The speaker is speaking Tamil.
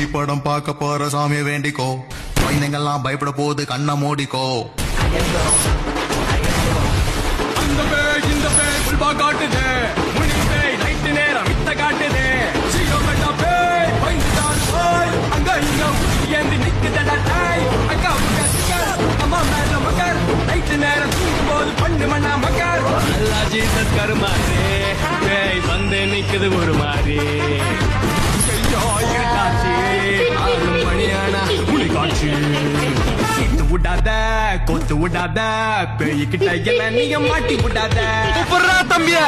பார்க்க போற சாமியை வேண்டிக்கோ. குழந்தைங்கள்லாம் பயப்பட போகுது கண்ணை மூடிக்கோ. காட்டுது. நைட்டு நேரம் வித்த காட்டுது. அங்க இங்க ஏந்தி நிக்குதடா அக்கா அம்மா மேல மக்கர் நைட்டு நேரம் தூங்கும் போது பண்ணு மண்ணா மக்கர் நல்லா ஜீசஸ் கருமாறு. வந்து நிக்குது ஒரு மாதிரி புலி கொத்து விடாத கொத்து விடாத பேய்கிட்ட எல்லாம் நீங்க மாட்டி விடாத. தம்பிய.